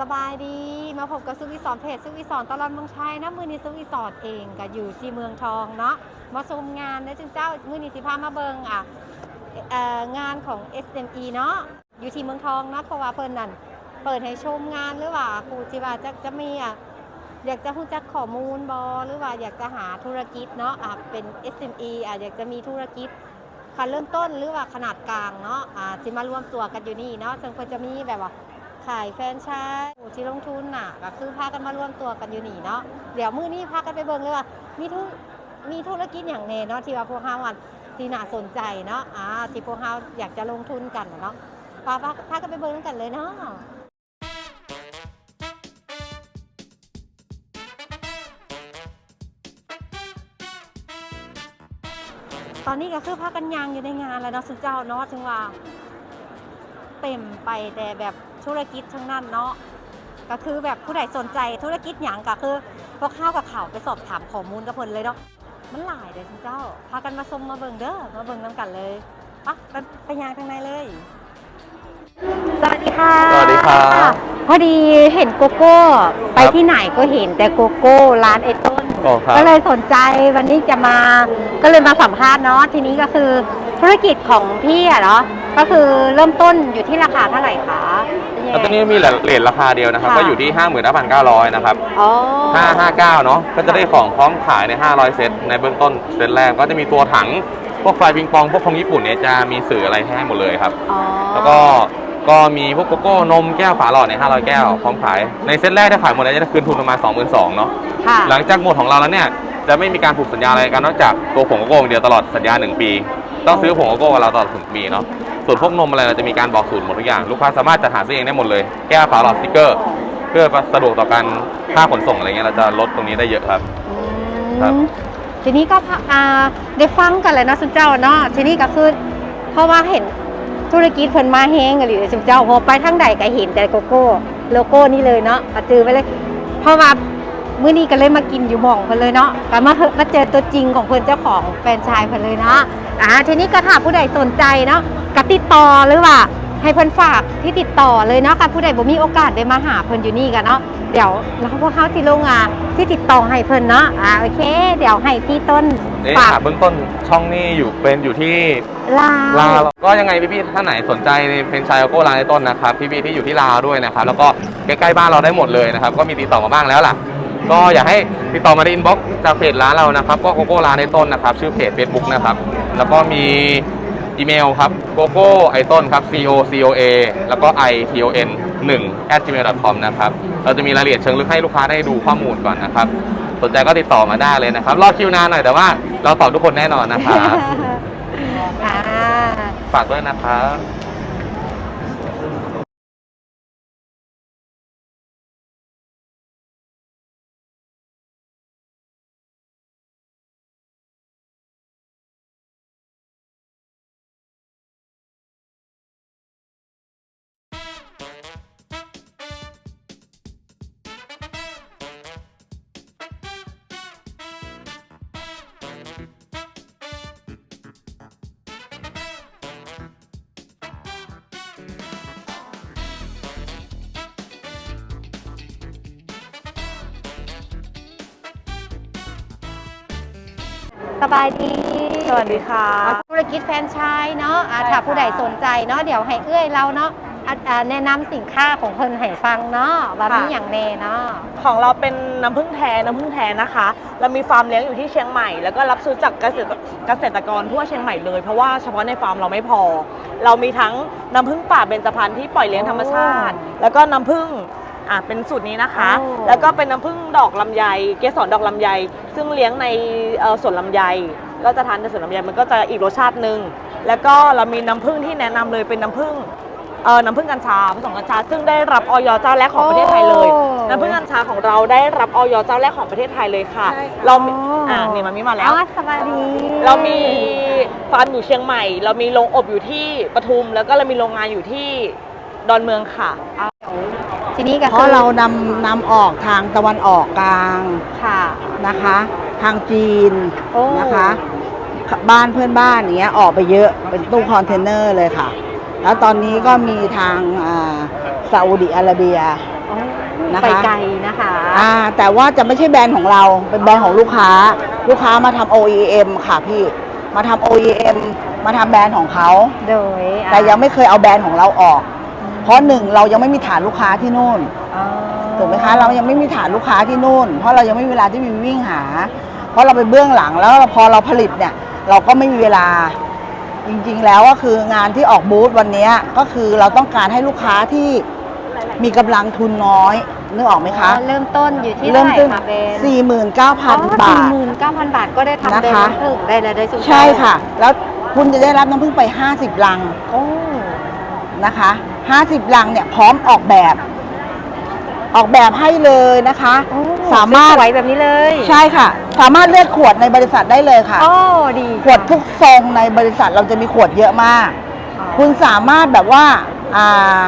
สบายดี มาพบกับซุกอีสอนเพจซุกอีสอนตลอดเมืองไทยนะมือนี้ซุกอีสอนเองก็อยู่ที่เมืองทองเนาะมาชมงานนะจึงเจ้ามือนี้สิพามาเบิงอะเอ่องานของ SME เนาะอยู่ที่เมืองทองเนาะเพราะว่าเพิ่นนั่นเปิดให้ชมงานหรือว่าครูจิว่าจะจะมีอะอยากจะรู้จักข้อมูลบอหรือว่าอยากจะหาธุรกิจเนาะอะเป็น SME อะอยากจะมีธุรกิจคันเริ่มต้นหรือว่าขนาดกลางเนาะอะสิมารวมตัวกันอยู่นี่เนาะซึ่งเพิ่นจะมีแบบว่า ขายแฟรนไชส์ผู้ที่ลงทุนน่ะก็คือพากันมาร่วมตัวกันอยู่นี่เนาะเดี๋ยวมื้อนี้พากันไปเบิ่งเลยว่า มีธุมีธุรกิจอย่างแน่เนาะที่ว่าพวกเฮาอะที่น่าสนใจเนาะอ่าที่พวกเฮาอยากจะลงทุนกันเนาะพาพาพากันไปเบิ่งกันเลยเนาะตอนนี้ก็คือพากันยางอยู่ในงานแล้วเนาะสุดเจ้าเนาะถึงว่า เต็มไปแต่แบบ ธุรกิจทั้งนั้นเนาะก็คือแบบผู้ใดสนใจธุรกิจอย่างก็คือพวกข้าวกับเขาไปสอบถามข้อมูลกับเพิ่นเลยเนาะมันหลายเด้อคุณเจ้า พากันมาชมมาเบิ่งเด้อมาเบิ่งน้ำกันเลยปะไปไปยางทางในเลย สวัสดีค่ะสวัสดีครับ พอดีเห็นโกโก้ ไปครับที่ไหนก็เห็นแต่โกโก้ร้านไอ้ต้นโอ้ครับ ก็เลยสนใจวันนี้จะมาก็เลยมาสัมภาษณ์เนาะทีนี้ก็คือธุรกิจของพี่อะเนาะ ก็คือเริ่มต้นอยู่ที่ราคาเท่าไหร่คะเป็นยังไงแล้วตอนนี้มีเหรียญราคาเดียวนะครับ ค่ะ ก็อยู่ที่55,900 นะครับ อ๋อ 559 เนาะก็จะได้ของพร้อมขายใน 500 เซตในเบื้องต้นเซตแรกก็จะมีตัวถัง พวกไฟปิงปอง พวกของญี่ปุ่นเนี่ยจะมีสื่ออะไรให้หมดเลยครับ อ๋อแล้วก็ก็มีพวกโกโก้นมแก้วฝาหลอดใน 500 แก้วพร้อมขาย ในเซตแรกถ้าขายหมดแล้วจะได้คืนทุนประมาณ 22,000เนาะ ค่ะหลังจากหมดของเราแล้วเนี่ยจะไม่มีการผูกสัญญาอะไรกันนอกจากตัวผงโกโก้อย่างเดียวตลอดสัญญา 1 ปี ต้องซื้อผงโกโก้กับเราตลอดถึงปีเนาะ ส่วนพวกนมอะไรเราจะมีการบอกสูตรหมดทุกอย่าง ลูกค้าสามารถจัดหาซื้อเองได้หมดเลย แก้วฝาหลอดสติกเกอร์ เพื่อสะดวกต่อการค่าขนส่งอะไรเงี้ยเราจะลดตรงนี้ได้เยอะครับอืครับมทีนี้ก็พะอ่าได้ฟังกันเลยเนาะสุนเจ้าเนาะทีนี้ก็คือเพราะว่าเห็นธุรกิจเพิ่นมาแฮงกันเลยสุนเจ้าพอไปทางใดก็เห็นแต่โกโก้โลโก้นี่เลยเนาะก็จือไปเลย เพราะว่า มื้อนี้ก็เลยมากินอยู่หม่องเพิ่นเลยเนาะก็มาเฮมาเจอตัวจริงของเพิ่นเจ้าของแฟรนไชายเพิ่นเลยเนาะอ่าทีนี้ก็ถ้าผู้ใดสนใจเนาะก็ติดต่อหรือว่าให้เพิ่นฝากที่ติดต่อเลยเนาะค่ะผู้ใดบ่มีโอกาสได้มาหาเพิ่นอยู่นี่กันเนาะเดี๋ยวเราพวกเขาที่ลงอะที่ติดต่อให้เพิ่นเนาะอ่าโอเค เดี๋ยวให้พี่ต้นเอ๊ะฝากหาเบื้องต้นช่องนี้อยู่เป็นอยู่ที่ลาลาวก็ยังไงพี่ๆท่านไหนสนใจในเพนชายโกโก้ร้านในต้นนะครับพี่ๆที่อยู่ที่ลาวด้วยนะครับแล้วก็ใกล้ๆบ้านเราได้หมดเลยนะครับก็มีติดต่อมาบ้างแล้วล่ะ ก็อยากให้ติดต่อมาในอินบ็อกซ์จากเพจร้านเรานะครับ ก็โกโก้ร้านในต้นนะครับ ชื่อเพจ Facebook นะครับ แล้วก็มีอีเมลครับโกโก้ไอต้นครับ c o c o a แล้วก็ i t o n 1 at gmail com นะครับ เราจะมีรายละเอียดเชิงลึกให้ลูกค้าได้ดูข้อมูลก่อนนะครับ สนใจก็ติดต่อมาได้เลยนะครับ รอคิวนานหน่อยแต่ว่าเราตอบทุกคนแน่นอนนะครับอ่าฝากด้วยนะครับ สบายดีสวัสดีค่ะ ธุรกิจแฟรนไชส์เนาะอ่าใช่ถ้าค่ะผู้ใดสนใจเนาะเดี๋ยวให้เอื้อยเราเนาะอะอ่าแนะนำสินค้าของเพิ่นให้ฟังเนาะว่ามีอย่างแน่เนาะของเราเป็นน้ำผึ้งแท้น้ำผึ้งแท้นะคะ เรามีฟาร์มเลี้ยงอยู่ที่เชียงใหม่ แล้วก็รับซื้อจากเกษตรเกษตรกรทั่วเชียงใหม่เลย เพราะว่าเฉพาะในฟาร์มเราไม่พอ เรามีทั้งน้ำผึ้งป่าเบญจพรรณที่ปล่อยเลี้ยงธรรมชาติ แล้วก็น้ำผึ้ง อะเป็นสูตรนี้นะคะ โอ้ แล้วก็เป็นน้ำผึ้งดอกลำไย เกสรดอกลำไย ซึ่งเลี้ยงในเอ่อสวนลำไย ก็จะทานในสวนลำไยมันก็จะอีกรสชาติหนึ่งแล้วก็เรามีน้ำผึ้งที่แนะนำเลยเป็นน้ำผึ้งเอ่อน้ำผึ้งกัญชาผสมกัญชา ซึ่งได้รับออยเจ้าแรกของประเทศไทยเลย โอ้ น้ำผึ้งกัญชาของเราได้รับออยเจ้าแรกของประเทศไทยเลยค่ะเรามีอ่านี่มันมีมาแล้ว อ๋อสบายดี เรามีฟาร์มอยู่เชียงใหม่ เรามีโรงอบอยู่ที่ปทุม แล้วก็เรามีโรงงานอยู่ที่ดอนเมืองค่ะ ทีนี้ก็เพคือราะเรานำนำออกทางตะวันออกกลางค่ะ นะคะ ทางจีนโอ้ นะคะบ้านเพื่อนบ้านอย่างเงี้ยออกไปเยอะเป็นตู้คอนเทนเนอร์เลยค่ะ แล้วตอนนี้ก็มีทางอ่าซาอุดิอาระเบีย โอ้นะคะ ไปไกลนะคะอ่าแต่ว่าจะไม่ใช่แบรนด์ของเราเป็นแบรนด์ของลูกค้า ลูกค้ามาทำ OEM ค่ะพี่มาทำ OEM มาทำแบรนด์ของเขา โดยอะแต่ยังไม่เคยเอาแบรนด์ของเราออกเพ ราะหนึ่งเรายังไม่มีฐานลูกค้าที่นู่นอ๋อถูกไหมคะเรายังไม่มีฐานลูกค้าที่นู่น เพราะเรายังไม่มีเวลาที่มีวิ่งหา เพราะเราไปเบื้องหลังแล้วพอเราผลิตเนี่ย เราก็ไม่มีเวลาจริงๆแล้วก็คืองานที่ออกบูธวันเนี้ยก็คือเราต้องการให้ลูกค้าที่มีกำลังทุนน้อยนึกออกไหมคะอ๋อเริ่มต้นอยู่ที่เริ่เท่ามไหร่ต้นคะเบนสี่หมื่นเก้าพันบาทสี่หมื่นเก้าพันบาทก็ได้ทำนะคะเป็นน้ำผึ้งได้เลยได้สุดใช่ค่ะ แล้วคุณจะได้รับน้ำผึ้งไป50ลังโอ้นะคะ 50 ลังเนี่ยพร้อมออกแบบ ออกแบบให้เลยนะคะ โอ้สามารถ สวยๆแบบนี้เลยใช่ค่ะ สามารถเลือกขวดในบริษัทได้เลยค่ะ โอ้ดีขวดทุกทรงในบริษัทเราจะมีขวดเยอะมากคุณสามารถแบบว่าอ่า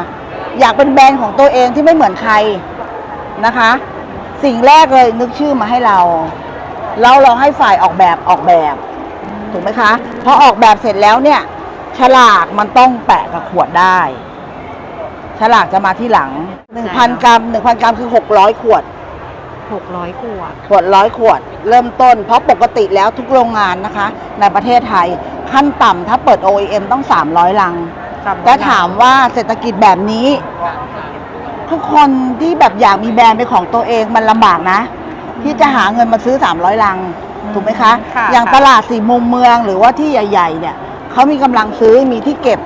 อยากเป็นแบรนด์ของตัวเองที่ไม่เหมือนใครนะคะ สิ่งแรกเลยนึกชื่อมาให้เรา แล้วเราให้ฝ่ายออกแบบออกแบบถูกไหมคะพอออกแบบเสร็จแล้วเนี่ยฉลากมันต้องแปะกับขวดได้ ฉลากจะมาที่หลัง 1,000 กรัม 1,000 กรัมคือ 600 ขวด หกร้อยขวด ขวดร้อยขวด เริ่มต้น เพราะปกติแล้วทุกโรงงานนะคะ ในประเทศไทยขั้นต่ำถ้าเปิด OEM ต้อง 300 ลัง แต่ถามว่าเศรษฐกิจแบบนี้ ทุกคนที่แบบอยากมีแบรนด์เป็นของตัวเองมันลำบากนะ ที่จะหาเงินมาซื้อ 300 ลัง ถูกไหมคะ ค่ะอย่างค่ะ ตลาดสี่มุมเมืองหรือว่าที่ใหญ่ ๆ เนี่ยเขามีกำลังซื้อมีที่เก็บ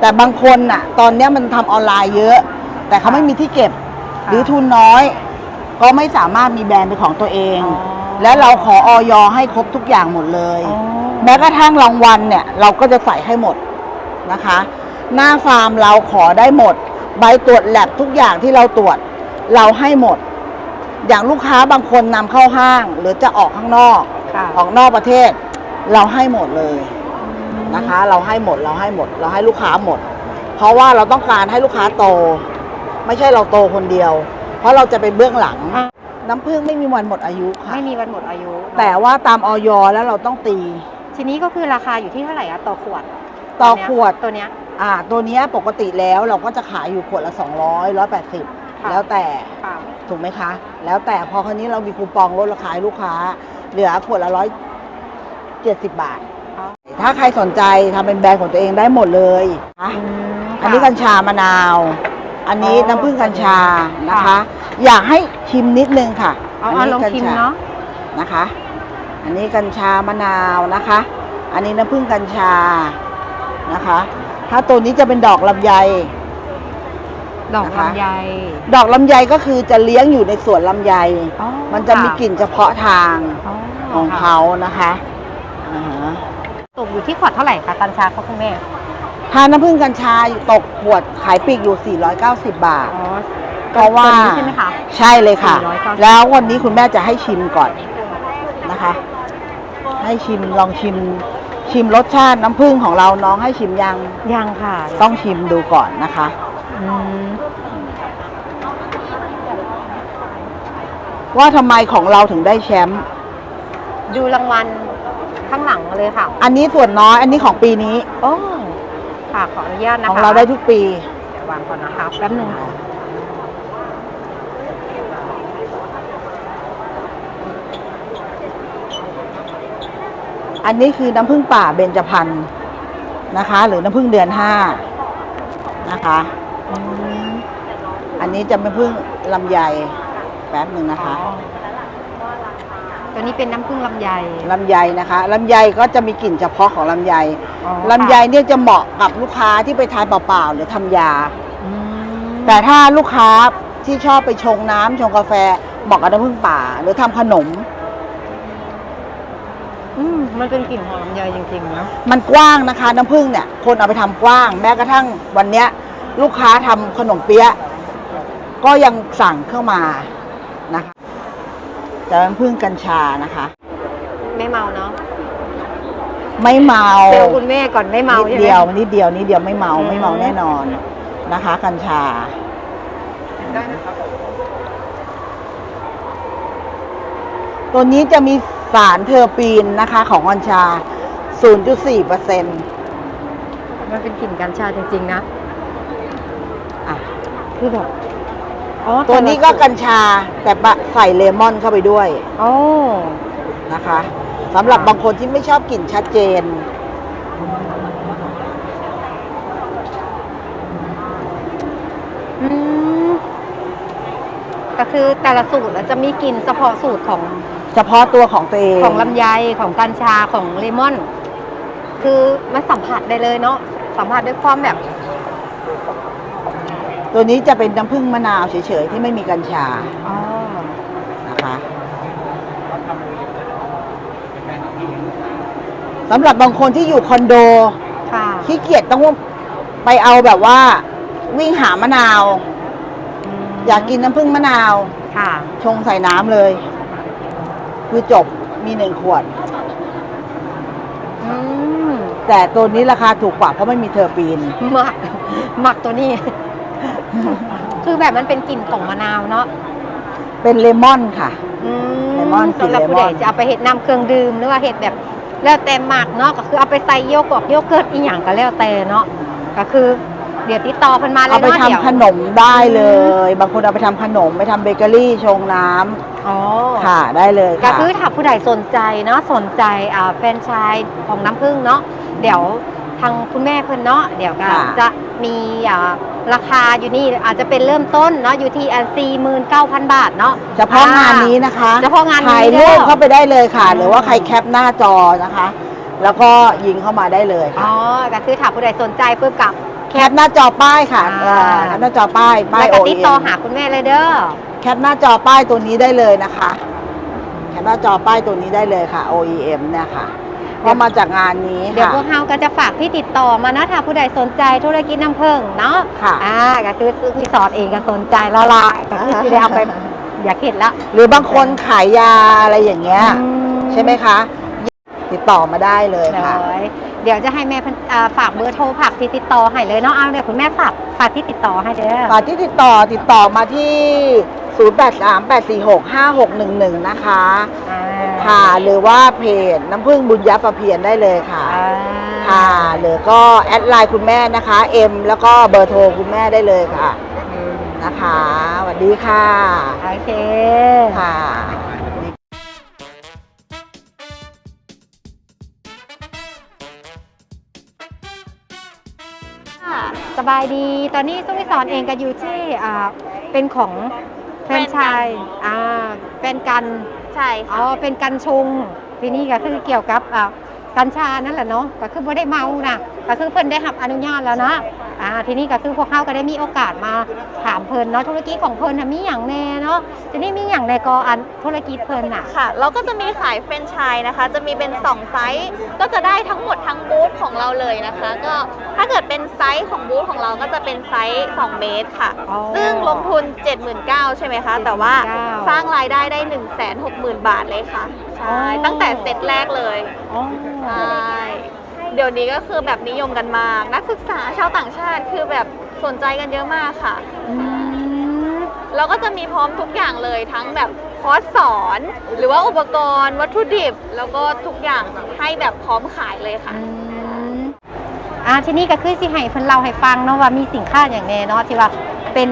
แต่บางคนน่ะ ตอนเนี้ยมันทำออนไลน์เยอะ แต่เขาไม่มีที่เก็บ หรือทุนน้อย ก็ไม่สามารถมีแบรนด์เป็นของตัวเอง อ๋อและเราขอออยให้ครบทุกอย่างหมดเลย อ๋อ แม้กระทั่งรางวัลเนี่ย เราก็จะใส่ให้หมดนะคะ หน้าฟาร์มเราขอได้หมด ใบตรวจแลบทุกอย่างที่เราตรวจ เราให้หมด อย่างลูกค้าบางคนนำเข้าห้าง หรือจะออกข้างนอก ค่ะ ออกนอกประเทศ เราให้หมดเลย นะคะ เราให้หมดเราให้หมด เราให้ลูกค้าหมด เพราะว่าเราต้องการให้ลูกค้าโต ไม่ใช่เราโตคนเดียว เพราะเราจะเป็นเบื้องหลังอะน้ำผึ้งไม่มีวันหมดอายุค่ะ ไม่มีวันหมดอายุ แต่ว่าตามออยแล้วเราต้องตี ทีนี้ก็คือราคาอยู่ที่เท่าไหร่อะต่อขวดต่อเนี้ยขวด ตัวเนี้ยอ่า ตัวเนี้ยปกติแล้วเราก็จะขายอยู่ขวดละ 200 180ค่ะแล้วแต่ค่ะถูกไหมคะ แล้วแต่พอคราวนี้เรามีคูปองลดราคาให้ลูกค้า เหลือขวดละ170บาทอ๋อ ถ้าใครสนใจทำเป็นแบรนด์ของตัวเองได้หมดเลยนะอืมอันนี้ค่ะกัญชามะนาว อันนี้อ๋อน้ำผึ้งกัญชานะคะค่ะอยากให้ชิมนิดนึงค่ะเอาเอาลองชิมเนาะนะคะ อันนี้กัญชามะนาวนะคะ อันนี้น้ำผึ้งกัญชานะคะ ถ้าตัวนี้จะเป็นดอกลำไย ดอกนะคะลำไยดอกลำไยก็คือจะเลี้ยงอยู่ในสวนลำไย อ๋อมันจะมีค่กลิ่นเฉพาะทางอ๋อของค่ะ เขานะคะอ่าฮะ ตกอยู่ที่ขวดเท่าไหร่คะกัญชาคะคุณแม่ถ้าน้ำผึ้งกัญชาตกขวดขายปลีกอยู่ 490 บาท อ๋อเพราะว่าตัวนี้ใช่ไหมคะ ใช่เลยค่ะ 490 แล้ววันนี้คุณแม่จะให้ชิมก่อนนะคะ ให้ชิมลองชิม ชิมรสชาติน้ำผึ้งของเราน้องให้ชิมยังยังค่ะต้องชิมดูก่อนนะคะ อืมว่าทำไมของเราถึงได้แชมป์ ดูรางวัล ข้างหลังเลยค่ะอันนี้ส่วนน้อยอันนี้ของปีนี้โอ้ค่ะขออนุญาตนะคะของเราได้ทุกปีเดี๋ยววางก่อนนะคะแป๊บหนึงอันนี้คือน้ำผึ้งป่าเบญจพรรณนะคะ หรือน้ำผึ้งเดือนห้านะคะอืมอันนี้จะเป็นพึ่งลำไยแป๊บหนึ่งนะคะอ๋อ ตัวนี้เป็นน้ำผึ้งลำไย ลำไยนะคะลำไยก็จะมีกลิ่นเฉพาะของลำไยอ๋อ ลำไยเนี่ยจะเหมาะกับลูกค้าที่ไปทานเปล่าๆหรือทำยา อืมแต่ถ้าลูกค้าที่ชอบไปชงน้ำชงกาแฟเหมาะกับน้ำผึ้งป่า หรือทำขนม อืมมันเป็นกลิ่นหอมลำไยจริงๆนะมันกว้างนะคะ น้ำผึ้งเนี่ยคนเอาไปทำกว้าง แม้กระทั่งวันเนี้ย ลูกค้าทำขนมเปี๊ยะก็ยังสั่งเข้ามานะคะ แต่น้ำผึ้งกัญชานะคะ ไม่เมาเนาะไม่เมาเจอคุณแม่ก่อนไม่เมานิดใช่ไหม เดียวนิดเดียวนิดเดียวไม่เมาอืม ไม่เมาแน่นอนนะคะ กัญชา ตัวนี้จะมีสารเทอร์ปีนนะคะของกัญชา 0.4เปอร์เซ็นต์มันเป็นกลิ่นกัญชาจริงๆนะ อะ คือแบบ อ๋อตัวนี้ก็กัญชาแต่บะใส่เลมอนเข้าไปด้วยโอ้นะคะสำหรับบางคนที่ไม่ชอบกลิ่นชัดเจน อืมก็คือแต่ละสูตรแล้วจะมีกลิ่นเฉพาะสูตรของเฉพาะตัวของตัวเองของลำไยของกัญชาของเลมอน คือมันสัมผัสได้เลยเนาะสัมผัสด้วยความแบบ ตัวนี้จะเป็นน้ำผึ้งมะนาวเฉยๆ ที่ไม่มีกัญชาอ๋อนะคะสำหรับบางคนที่อยู่คอนโดค่ะขี้เกียจต้องไปเอาแบบว่า วิ่งหามะนาวมอยากกินน้ำผึ้งมะนาว ค่ะ ชงใส่น้ำเลย คือจบมีหนึ่งขวด อืมแต่ตัวนี้ราคาถูกกว่าเพราะไม่มีเทอร์ปีนหมักหมักตัวนี้ คือแบบมันเป็นกลิ่นของมะนาวเนาะเป็นเลมอนค่ะ อืเลมอนกลิ่นสำหรับผู้เลมใดอนจะเอาไปเห็ดน้ำเครื่องดื่มหรือว่าเห็ดแบบแล้วแต่หมักเนาะก็คือเอาไปใส่โยกกโยเกิร์ตอีหยังก็แล้วแต่เนาะก็คือ เดี๋ยวติดต่อเพิ่นมาเลยเอาไปเนาะทำเดี๋ยวขนมได้เลย บางคนเอาไปทำขนมไปทำเบเกอรี่ชงน้ำอ๋อ ค่ะได้เลยก็ค่ะ คือถ้าผู้ใดสนใจเนาะสนใจอ่าแฟรนไชายของน้ำผึ้งเนาะเดี๋ยว ทางคุณแม่เพิ่นเนาะเดี๋ยวก็ค่ะ จะมีอ่าราคาอยู่นี่อาจจะเป็นเริ่มต้นเนาะอยู่ที่อันสี่หมื่นเก้าพันบาทเนาะ เฉพาะงานนี้นะคะเฉพาะงานนี้ถ่ายรูปเด้อเข้าไปได้เลยค่ะ อืม หรือว่าใครแคปหน้าจอนะคะ แล้วก็ยิงเข้ามาได้เลยอ๋ค่ะอก็คือถ้าผู้ใดสนใจเพิ่มกับ แคปหน้าจอป้ายค่ะอ่าเออแคปหน้าจอป้ายป้ายแล้วโอก็ติดต่อหาคุณแม่เลยเด้อ แคปหน้าจอป้ายตัวนี้ได้เลยนะคะ แคปหน้าจอป้ายตัวนี้ได้เลยค่ะ OEM เนี่ยค่ะ ก็มาจากงานนี้เดี๋ยวค่ะพวกเราก็จะฝากที่ติดต่อมานะถ้าผู้ใดสนใจธุรกิจน้ำผึ้งเนาะค่ะอ่าก็คือซื้อรีสอร์ทเองก็สนใจและลายก็คือจะได้เอาไปอยากเห็นละหรือบางคนขายยาอะไรอย่างเงี้ยอืใช่ไหมคะ ติดต่อมาได้เลยค่ะเลยเดี๋ยวจะให้แม่เพิ่นอ่าฝากเบอร์โทรฝากที่ติดต่อให้เลยเนาะเอาเดี๋ยวคุณแม่ฝากฝากที่ติดต่อให้เด้อฝากที่ติดต่อติดต่อมาที่ 0838465611 นะคะอ่า ค่ะ หรือว่าเพจน้ำพึ่งบุญยับประเพียนได้เลยค่ะ อ่าค่ะ หรือก็แอดไลน์คุณแม่นะคะเอ็มแล้วก็เบอร์โทรคุณแม่ได้เลยค่ะอืมนะคะสวัสดีค่ะโอเค ค่ะสบายดี ตอนนี้ซุ้มวิสอนเองก็อยู่ที่อ่าเป็นของแฟรนไชายอ่าเป็นกัน ใช่อ๋ค่ะอเป็นกัญชง ทีนี้ก็คือเกี่ยวกับอ่ากัญชานั่นแหละเนาะก็คือไม่ได้เมานะก็คือเพิ่นได้รับอนุญาตแล้วนะอ่าทีนี้ก็คือพวกเขาก็ได้มีโอกาสมาถามเพิ่นเนาะธุรกิจของเพิ่นน่ะมีอย่างแน่เนาะทีนี้มีอย่างในกออันธุรกิจเพิ่นน่ะ ค่ะเราก็จะมีขายเฟรนไชส์นะคะ จะมีเป็น 2 ไซส์ก็จะได้ทั้งหมดทั้งบูธของเราเลยนะคะ ก็ถ้าเกิดเป็นไซส์ของบูธของเราก็จะเป็นไซส์ 2 เมตรค่ะ อ๋อซึ่งลงทุน 79,000ใช่ไหมคะ แต่ว่า79,000สร้างรายได้ได้ 160,000 บาทเลยค่ะใช่อ๋อ ตั้งแต่เซตแรกเลยอ๋อ ใช่ เดี๋ยวนี้ก็คือแบบนิยมกันมาก นักศึกษาชาวต่างชาติคือแบบสนใจกันเยอะมากค่ะ อืมเราก็จะมีพร้อมทุกอย่างเลยทั้งแบบคอร์สสอน หรือว่าอุปกรณ์วัตถุดิบ แล้วก็ทุกอย่างให้แบบพร้อมขายเลยค่ะ อืมอ่าทีนี้ก็คือสิให้เพิ่นเล่าให้ฟังเนาะว่ามีสินค้าอย่างแน่เนาะที่ว่าเป็น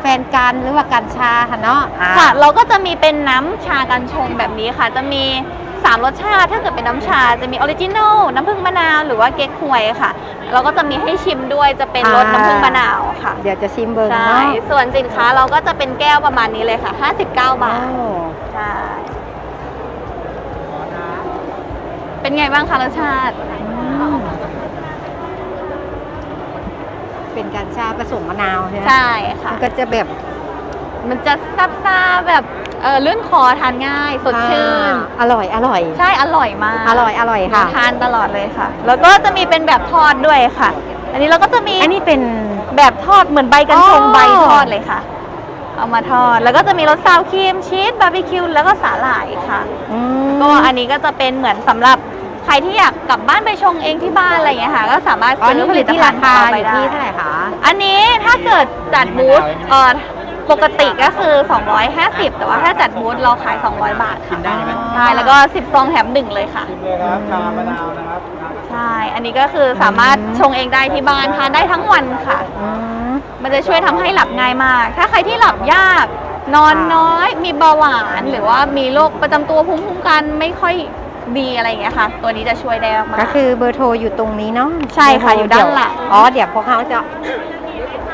แฟนกันหรือว่ากัญชาค่ะเนาะอ่า ค่ะ เราก็จะมีเป็นน้ำชากันชงแบบนี้ค่ะ จะมี 3 รสชาติ ถ้าเกิดเป็นน้ำชาจะมีออริจินอลน้ำผึ้งมะนาวหรือว่าเก๊กฮวยค่ะเราก็จะมีให้ชิมด้วยจะเป็นรสน้ำผึ้งมะนาวค่ะ เดี๋ยวจะชิมเบิร์ใช่ เนาะส่วนสินค้าเราก็จะเป็นแก้วประมาณนี้เลยค่ะ 59 บาท โอ้ใช่ เป็นไงบ้างคะรสชาติ อืมเป็นกัญชาผสมมะนาวใช่ไหมใช่ค่ะ มันก็จะแบบ มันจะซับซ่าแบบเออลื่นคอทานง่ายสดชื่นอ่าอร่อยอร่อย ใช่อร่อยมากอร่อยอร่อยค่ะ ทานตลอดเลยค่ะ แล้วก็จะมีเป็นแบบทอดด้วยค่ะ อันนี้เราก็จะมีอันนี้เป็นแบบทอดเหมือนใบกันชงอ๋อใบทอดเลยค่ะ เอามาทอดแล้วก็จะมีรสซาวครีมชีสบาร์บีคิวแล้วก็สาหร่ายค่ะอืมก็อันนี้ก็จะเป็นเหมือนสำหรับใครที่อยากกลับบ้านไปชงเองที่บ้านอะไรอย่างเงี้ยค่ะ ก็สามารถอ๋อซื้นี่อผคือลิตที่ภัราณฑ์คาของเราอไปยู่ได้ที่เท่าไหร่คะอันนี้ถ้าเกิดจัดบูธเอ่อ ปกติก็คือ 250 แต่ว่าถ้าจัดบูธเราขาย 200 บาทค่ะใช่แล้วก็ 10 ซองแถมหนึ่งเลยค่ะเลยครับชามะนาวนะครับใช่ อันนี้ก็คือสามารถชงเองได้ที่บ้านทานได้ทั้งวันค่ะ อืม มันจะช่วยทำให้หลับง่ายมาก ถ้าใครที่หลับยาก นอนน้อย มีเบาหวาน หรือว่ามีโรคประจำตัวภูมิคุ้มกันไม่ค่อยดีอะไรอย่างเงี้ยค่ะ ตัวนี้จะช่วยได้มาก ก็คือเบอร์โทรอยู่ตรงนี้เนาะใช่ค่ะอยู่ด้านหลังอ๋อ เดี๋ยวพวกเขาจะ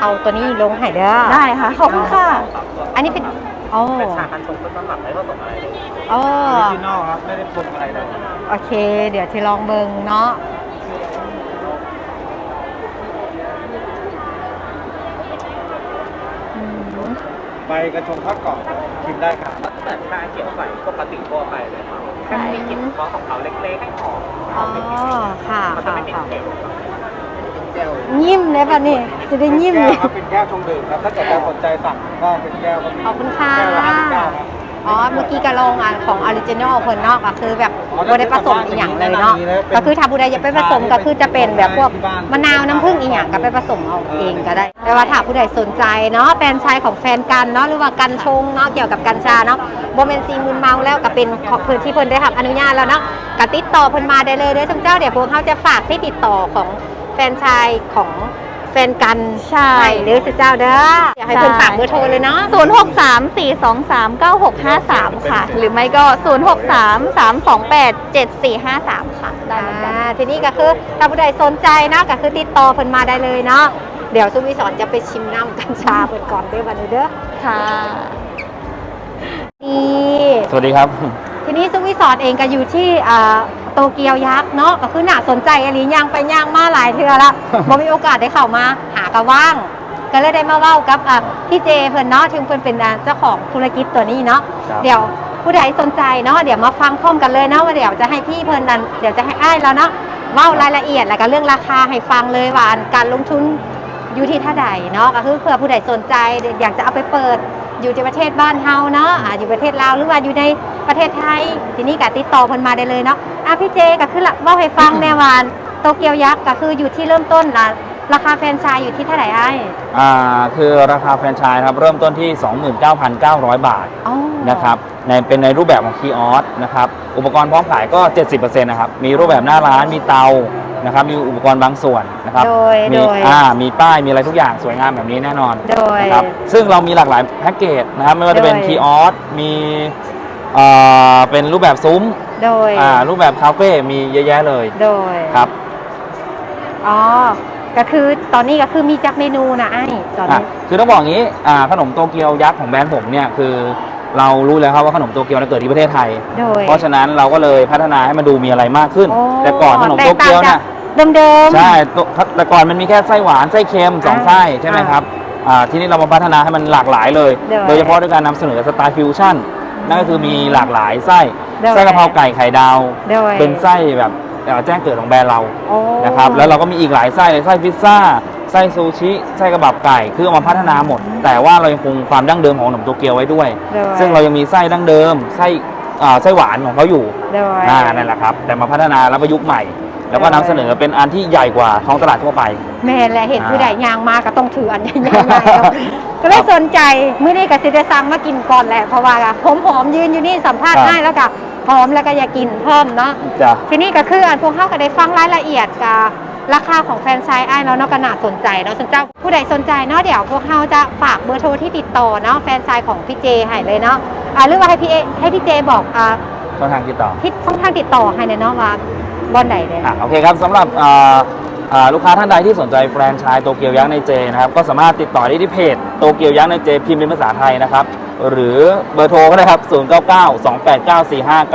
เอาตัวนี้ลงให้เด้อได้ค่ะ ขอบคุณค่ะ อันนี้เป็นอ๋อเป็นชาคันชงต้นตำรับไม่ผสมอะไรเลยอ๋อออริจินอลครับไม่ได้ปรุงอะไรเลยโอเค เดี๋ยวที่ลองเบิงเนาะอืมใบกระชงทอดกรอบชิมได้ครับแบบชาเขียวใสปกติทั่วไปเลยครับใช่มีกลิ่นเฉพาะของเขาเล็กๆให้หอมอ๋อค่ะมันจะค่ะไม่ติดค่ะเค็ม แก้วยิ้มเลยป่ะนี่จะได้ยิ้มแก้เลวย ครับเป็นแก้วชงดื่มครับถ้าเกิดใครสนใจสั่งก็เป็นแก้วก็มีขอบคุณค่ะ แก้วละห้าสิบเก้าครับอ๋อ เมื่อกี้กระลงอะของออริจินอลเพิ่นเนอกก็คือแบบอ๋อบ่ได้ผสมอีหยังเลยเนาะ ก็คือถ้าผู้ใดจะไปผสมก็คือจะเป็นแบบพวกมะนาวน้ำผึ้งอีหยังก็ไปผสมเอาเองก็ได้ แต่ว่าถ้าผู้ใดสนใจเนาะแฟนชายของแฟนกันเนาะหรือว่ากันชงเนาะเกี่ยวกับกัญชาเนาะโบเมนซีมูลเมาแล้วก็เป็นของพื้นที่เพิ่นได้รับอนุญาตแล้วเนาะก็ติดต่อเพิ่นมาได้เลยเด้อท่านเจ้าเดี๋ยวพวกเขาจะฝากที่ติดต่อของ แฟนชายของแฟนกันใช่เด้อท่านเจ้าเด้ออยากให้เพิ่นฝากเบอร์โทรเลยเนาะ0 6 3 4 2 3 9 6 5 3 ค่ะ หรือไม่ก็ 0 6 3 3 2 8 7 4 5 3 ค่ะ ได้เหมือนกัน อ่าทีนี้ก็คือถ้าผู้ใดสนใจเนาะก็คือติดต่อเพิ่นมาได้เลยเนาะเดี๋ยวซุมิสอนจะไปชิมน้ำกัญชาเพิ่นก่อนเด้อบัดนี้เด้อค่ะนี่สวัสดีครับ ทีนี้ซุมิสอนเองก็อยู่ที่อ่า โตเกียวยักษ์เนาะก็คือน่าสนใจอันนี้ย่างไปย่างมาหลายเทื่อละบ่มีโอกาสได้เข้ามาหากะว่าง ก็เลยได้มาเว้ากับอ่าพี่เจเพิ่นเนาะถึงเพิ่นเป็นอ่าเจ้าของธุรกิจตัวนี้เนาะครับ เดี๋ยวผู้ใดสนใจเนาะเดี๋ยวมาฟังพร้อมกันเลยเนาะว่าเดี๋ยวจะให้พี่เพิ่นนั้นเดี๋ยวจะให้อ้ายแล้วเนาะเว้ารายละเอียดแล้วก็เรื่องราคาให้ฟังเลยว่าการลงทุนอยู่ที่เท่าใดเนาะก็คือเผื่อผู้ใดสนใจอยากจะเอาไปเปิดอยู่ในประเทศบ้านเฮาเนาะอ่าอยู่ประเทศลาวหรือว่าอยู่ใน ประเทศไทย ทีนี้ก็ติดต่อเพิ่นมาได้เลยเนาะอะพี่เจก็คือละเว้าให้ฟังแน่วาโตเกียวยักษ์ก็คืออยู่ที่เริ่มต้นนะราคาแฟรนไชส์อยู่ที่เท่าไหร่ไอ้ายอ่าคือราคาแฟรนไชส์ครับเริ่มต้นที่ 29,900 บาทอ๋อ นะครับในเป็นในรูปแบบของคีออสนะครับอุปกรณ์พร้อมขายก็ 70%นะครับมีรูปแบบหน้าร้านมีเตานะครับมีอุปกรณ์บางส่วนนะครับโดยมีโดย อ่ามีป้ายมีอะไรทุกอย่างสวยงามแบบนี้แน่นอน โดย นะครับซึ่งเรามีหลากหลายแพ็กเกจนะครับไม่ว่าจะเป็นโดย คีออสมีเอ่อเป็นรูปแบบซุ้มโดย อ่ารูปแบบคาเฟ่มีเยอะแยะเลยโดยครับอ๋อ ก็คือตอนนี้ก็คือมีจักเมนูนะไอ้ตอนอะนี้ คือต้องบอกอย่างนี้อ่าขนมโตเกียวยักษ์ของแบรนด์ผมเนี่ยคือเรารู้แล้วครับว่าขนมโตเกียวเนี่ยเกิดที่ประเทศไทย โดย เพราะฉะนั้นเราก็เลยพัฒนาให้มันดูมีอะไรมากขึ้น โอ้แต่ก่อนขนมโตเกียวเนี่ยแตกต่างจากเดิมๆ ใช่โตแต่ก่อนมันมีแค่ไส้หวานไส้เค็มสองอ่าไส้ใช่ไหมอ่าครับอ่าทีนี้เรามาพัฒนาให้มันหลากหลายเลยโดยโดยเฉพาะด้วยการนำเสนอสไตล์ฟิวชั่น นั่นก็คือมีหลากหลายไส้โดยไส้กะเพราไก่ไข่ดาวโดยเป็นไส้แบบเอ่อแจ้งเกิดของแบรนด์เราโอ้นะครับแล้วเราก็มีอีกหลายไส้เลยไส้พิซซ่าไส้ซูชิไส้กระบับไก่คือเอามาพัฒนาหมด แต่ว่าเรายังคงความดั้งเดิมของขนมโตเกียวไว้ด้วยโดยซึ่งเรายังมีไส้ดั้งเดิมไส้อ่าไส้หวานของเขาอยู่โดยอ่านั่นแหละครับ แต่มาพัฒนาแล้วประยุกต์ใหม่ แล้วก็นำเสนอเป็นอันที่ใหญ่กว่าท้องตลาดทั่วไป แม่แหละเห็นอ่าผู้ใดยางมาก็ต้องถืออันใหญ่ๆเนาะก็เลยสนใจมื้อนี้ก็สิได้สั่งมากินก่อนแหละเพราะว่าผมหอมยืนอยู่นี่สัมภาษณ์ง่ายแล้วก็หอมแล้วก็อยากกินเพิ่มเนาะ จ้ะ ทีนี้ก็คืออันพวกเขาก็ได้ฟังรายละเอียดกับราคาของแฟรนไชส์ไอ้ายแล้วเนาะก็น่าสนใจเนาะสนใจผู้ใดสนใจเนาะเดี๋ยวพวกเขาจะฝากเบอร์โทรที่ติดต่อเนาะแฟรนไชส์ของพี่เจให้เลยเนาะอ่าหรือว่าให้พี่เอให้พี่เจบอกอ่าช่องทางติดต่อ ทิศช่องทางติดต่อให้เลยเนาะว่า บอนไหนเลยอะโอเคครับสำหรับอ่าอ่าลูกค้าท่านใดที่สนใจแฟรนไชส์โตเกียวยักษ์ในเจนะครับก็สามารถติดต่อได้ที่เพจโตเกียวยักษ์ในเจพิมพ์เป็นภาษาไทยนะครับหรือเบอร์โทรก็ได้ครับ 099 289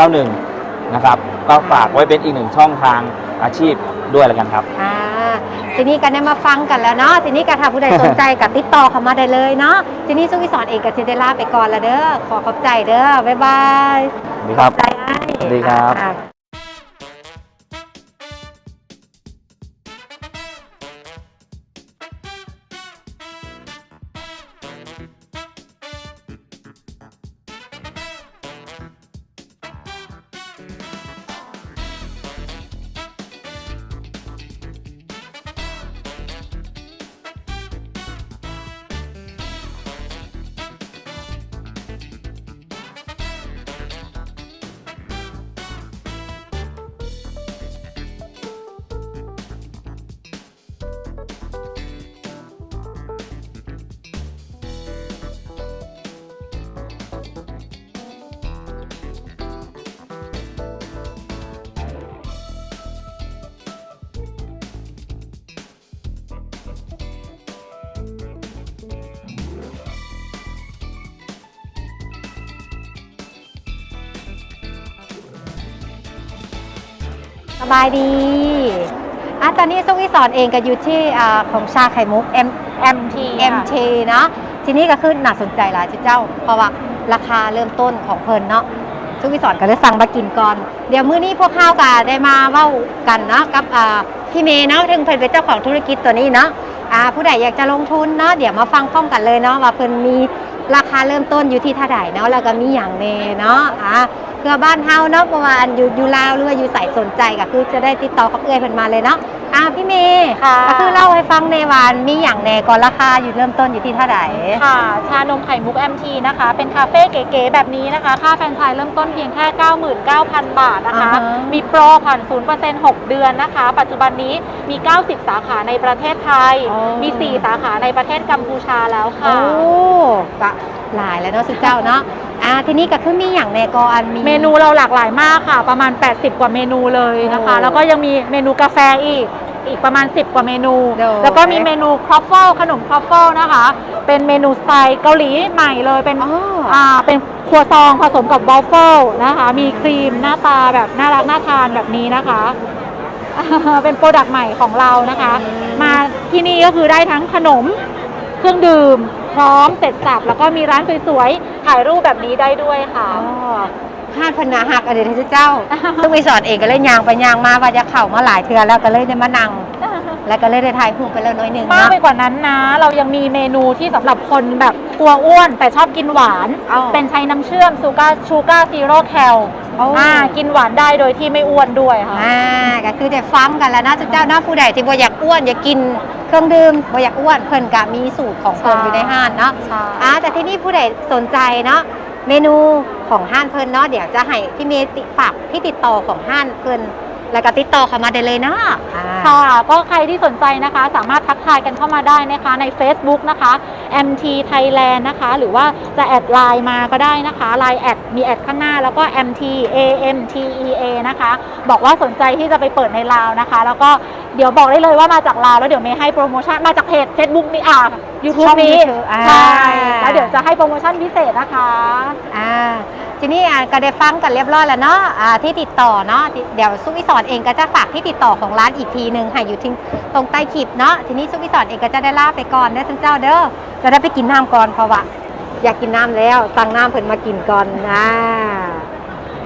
4591 นะครับก็ฝากไว้เป็นอีกหนึ่งช่องทางอาชีพด้วยแล้วกันครับ อ่าทีนี้ก็ได้มาฟังกันแล้วเนาะทีนี้ก็ถ้าผู้ใดสนใจกับติดต่อเข้ามาได้เลยเนาะทีนี้สุวิสอนเองกับซินเดล่าไปก่อนละเด้อขอขอบใจเด้อบ๊ายบายสวัสดีครับขอใจให้สวัสดีครับ อ่า สบายดีอะตอนนี้ซุกอีสอนเองก็อยู่ที่อ่าของชาไข่มุก M MT MT เนาะทีนี้ก็คือน่าสนใจหลายเจ้า เพราะว่าราคาเริ่มต้นของเพลินเนาะซุกอีสอนก็เลยสั่งมากินก่อน เดี๋ยวมื้อนี้พวกข้าวก็ได้มาเว้ากันเนาะกับอ่าพี่เมย์เนาะถึงเพิ่นเป็นเจ้าของธุรกิจตัวนี้เนาะอ่าผู้ใดอยากจะลงทุนเนาะเดี๋ยวมาฟังพร้อมกันเลยเนาะว่าเพิ่นมีราคาเริ่มต้นอยู่ที่เท่าไหร่เนาะแล้วก็มีอย่างเนเนาะอ่า เพื่อบ้านเฮาเนาะประมาณอยู่อยู่ลาวหรือว่าอยู่ใส่สนใจก็คือจะได้ติดต่อกับเอื้อยเพิ่นมาเลยเนาะอ่าพี่เมย์ค่ะ ก็คือเล่าให้ฟังในวานมีอย่างแน่ก่อนราคาอยู่เริ่มต้นอยู่ที่เท่าไหร่ค่ะ ชานมไข่มุก MT นะคะ เป็นคาเฟ่เก๋ๆแบบนี้นะคะ ค่าแฟรนไชส์เริ่มต้นเพียงแค่ 99,000 บาทนะคะอ่าฮะมีโปรผ่อน0% 6 เดือนนะคะ ปัจจุบันนี้มี 90 สาขาในประเทศไทย มี 4 สาขาในประเทศกัมพูชาแล้วโอ้ค่ะก็หลายแล้วเนาะสุดเจ้าเนาะอ่าทีนี้ก็คือมีอย่างแน่ก่อนมีเมนูเราหลากหลายมากค่ะ ประมาณ 80 กว่าเมนูเลยนะคะโอ้แล้วก็ยังมีเมนูกาแฟอีก อีกประมาณ 10 กว่าเมนู โดย แล้วก็มีเมนูครอฟเฟิลขนมครอฟเฟิลนะคะ เป็นเมนูสไตล์เกาหลีใหม่เลยเป็น อ๋ออ่าเป็นครัวซองผสมกับวอฟเฟิลนะคะ มีครีมหน้าตาแบบน่ารักน่าทานแบบนี้นะคะ เป็นโปรดักต์ใหม่ของเรานะคะ มาที่นี่ก็คือได้ทั้งขนมเครื่องดื่ม พร้อมเสร็จสับแล้วก็มีร้านสวยๆถ่ายรูปแบบนี้ได้ด้วยค่ะ อ๋อ ห้าดพนาหักอะไรที่สุดเจ้าซึ่งไปสอนเองก็เลยยางไปยางมาว่าจะเข้ามาหลายเทือแล้วก็เลยได้มานั่งแล้วก็เลยได้ถ่ายรูปไปแล้วน้อยหนึงมากเนาะไปกว่านั้นนะ เรายังมีเมนูที่สำหรับคนแบบกลัวอ้วน แต่ชอบกินหวานอ้าวเป็นใช้น้ำเชื่อมซูการชูการซีโร่แคลโอ้อ่ากินหวานได้โดยที่ไม่อ้วนด้วยค่ะอ่าก็คือได้ฟังกันแล้วนะเจ้าเนาะผู้ใดที่บ่อยากอ้วนอยากกินเครื่องดื่มบ่อยากอ้วนเพิ่นก็มีสูตรของเพิ่นใช่อยู่ในห้านเนาะใช่อ่าแต่ที่นี่ผู้ใดสนใจเนาะเมนู ของห้านเพิ่นเนาะเดี๋ยวจะให้พี่เมย์ติฝากที่ติดต่อของห้านเพิ่น แล้วก็ติดต่อเข้ามาได้เลยเนาะอ่าค่ะ ก็ใครที่สนใจนะคะ สามารถทักทายกันเข้ามาได้นะคะใน Facebook นะคะ MT Thailand นะคะ หรือว่าจะแอดไลน์มาก็ได้นะคะไลน์แอดมีแอดข้างหน้าแล้วก็ MT AMTEA นะคะ บอกว่าสนใจที่จะไปเปิดในลาวนะคะ แล้วก็เดี๋ยวบอกได้เลยว่ามาจากลาวแล้วเดี๋ยวเมย์ให้โปรโมชั่นมาจากเพจ Facebook นี่อะ YouTube ช่องนี้ YouTube อ่าใช่แล้วเดี๋ยวจะให้โปรโมชั่นพิเศษนะคะอ่า ทีนี้อ่าก็ได้ฟังกันเรียบร้อยแล้วเนาะอ่าที่ติดต่อเนาะที่เดี๋ยวซุปวิสอนเองก็จะฝากที่ติดต่อของร้านอีกทีหนึ่งให้อยู่ที่ตรงใต้คลิปเนาะทีนี้ซุปวิสอนเองก็จะได้ลาไปก่อนเด้อท่านเจ้าเด้อจะได้ไปกินน้ำก่อนเพราะว่าอยากกินน้ำแล้วสั่งน้ำเพิ่นมากินก่อนนะ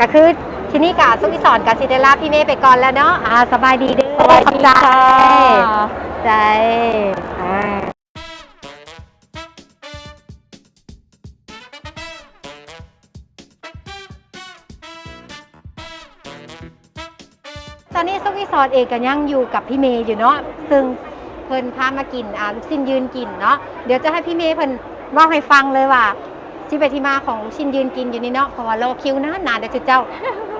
ก็คือทีนี้กะซุปวิสอนกับซิเดลาพี่เมย์ไปก่อนแล้วเนาะอ่าสบายดีเด้อสวัสดีค่ะใจ อนนี้ซุกวิสอนเองก็ยังอยู่กับพี่เมย์อยู่เนาะซึ่งเพิ่นพามากินอ่าลูกชิ้นยืนกินเนาะเดี๋ยวจะให้พี่เมย์เพิ่นเล่าให้ฟังเลยว่าที่ไปที่มาของลูกชิ้นยืนกินอยู่นี่เนาะเพราะว่ารอคิวนะนานเดี๋ยวจุดเจ้า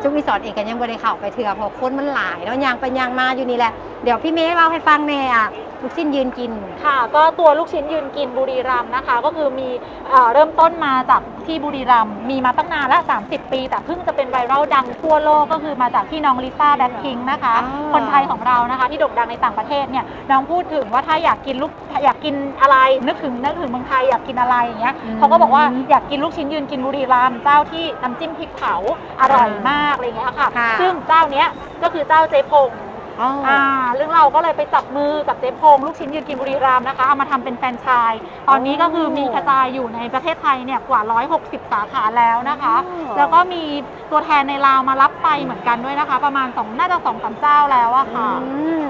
จุกวิสอนเองก็ยังบ่ได้เข้าไปเถื่อเพราะคนมันหลายเนาะยางไปยางมาอยู่นี่แหละเดี๋ยวพี่เมย์เล่าให้ฟังแน่อะ ลูกชิ้นยืนกิน ค่ะ ก็ตัวลูกชิ้นยืนกินบุรีรัมย์นะคะ ก็คือมีเอ่อเริ่มต้นมาจากที่บุรีรัมย์มีมาตั้งนานละ 30 ปี แต่เพิ่งจะเป็นไวรัลดังทั่วโลกก็คือมาจากพี่น้องลิซ่าแบ็คพิงค์นะคะอ๋อคนไทยของเรานะคะที่โด่งดังในต่างประเทศเนี่ยน้องพูดถึงว่าถ้าอยากกินลูกอยากกินอะไรนึกถึงนึกถึงเมืองไทยอยากกินอะไรอย่างเงี้ยเขาก็บอกว่าอยากกินลูกชิ้นยืนกินบุรีรัมย์เจ้าที่น้ำจิ้มพริกเผาอร่อยมากอะไรอย่างเงี้ยค่ะ ค่ะ ซึ่งเจ้าเนี้ยก็คือเจ้าเจพง อ๋ออ อ่าเรื่องเราก็เลยไปจับมือกับเจ๊พงลูกชิ้นยืนกินบุรีรัมย์นะคะเอามาทำเป็นแฟรนไชส์ตอนนี้ก็คือมีกระจายอยู่ในประเทศไทยเนี่ยกว่า 160 สาขาแล้วนะคะ อ๋อ แล้วก็มีตัวแทนในลาวมารับไปเหมือนกันด้วยนะคะ ประมาณสองน่าจะสองสามเจ้าแล้วอะค่ะ อืม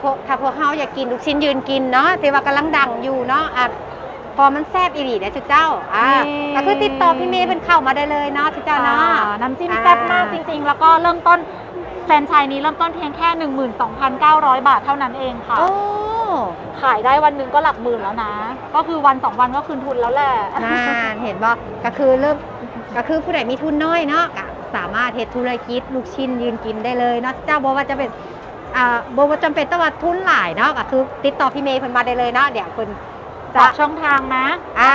พวกถ้าพวกเขาอยากกินลูกชิ้นยืนกินเนาะแต่ว่ากำลังดังอยู่เนาะอะพอมันแซ่บอีหลีนะจุดเจ้าอ่านี่ ก็คือติดต่อพี่เมย์เป็นเข้ามาได้เลยเนาะจุดเจ้าเนาะค่ะน้ำจิ้มแซ่บมากจริงๆ แล้วก็เริ่มต้นแฟรนไชส์นี้เริ่มต้นเพียงแค่ 12,900 บาทเท่านั้นเองค่ะ โอ้ ขายได้วันหนึ่งก็หลักหมื่นแล้วนะ ก็คือวันสองวันก็คืนทุนแล้วแหละนานเห็นบ่ก็คือเริ่มก็คือผู้ใดมีทุนน้อยเนาะก็สามารถเฮ็ดธุรกิจลูกชิ้นยืนกินได้เลยเนาะเจ้าบอกว่าจะเป็นอ่าบอกว่าจำเป็นต้องว่าทุนหลายเนาะก็คือติดต่อพี่เมย์เพิ่นมาได้เลยเนาะเดี๋ยวเพิ่น บจะอกช่องทางนะอ่า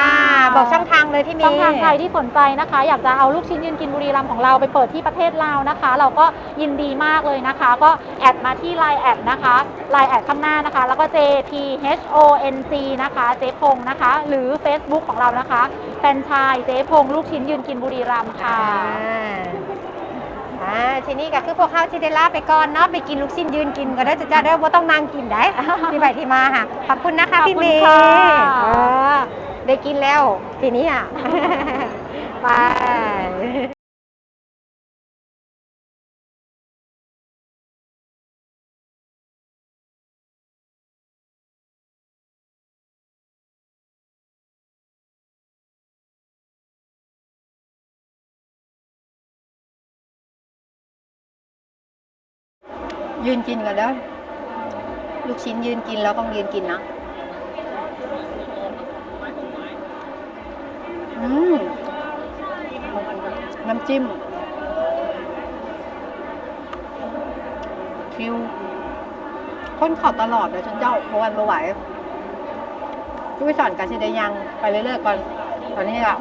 บอกช่องทางเลยพี่เมย์ช่องทางใครที่สนใจนะคะ อยากจะเอาลูกชิ้นยืนกินบุรีรัมย์ของเราไปเปิดที่ประเทศลาวนะคะ เราก็ยินดีมากเลยนะคะ ก็แอดมาที่ Line แอดนะคะ Line แอดข้างหน้านะคะ แล้วก็ JPHONG นะคะเจ๊พงนะคะ หรือ Facebook ของเรานะคะแฟรนไชายเจ๊พงลูกชิ้นยืนกินบุรีรัมย์ค่ะ อ่า อ่าทีนี้ก็คือพวกเขาที่ได้ลาไปก่อนเนาะไปกินลูกชิ้นยืนกินก็ได้จะจ้าได้ว่าต้องนั่งกินได้ที่ไปที่มาค่ะขอบคุณนะคะขอบพี่คุเมณย์ค่ะเออได้กินแล้ว ทีนี้อะ ไป ยืนกินกันแล้ว ลูกชิ้นยืนกินแล้วต้องยืนกินนะ อืมน้ำจิ้มฟิวค้นข่าตลอดเลยฉันเจ้าเพราะวันไม่ไหวช่วยสอนกันสิได้ยังไปเรื่อยๆก่อน ตอนนี้อะ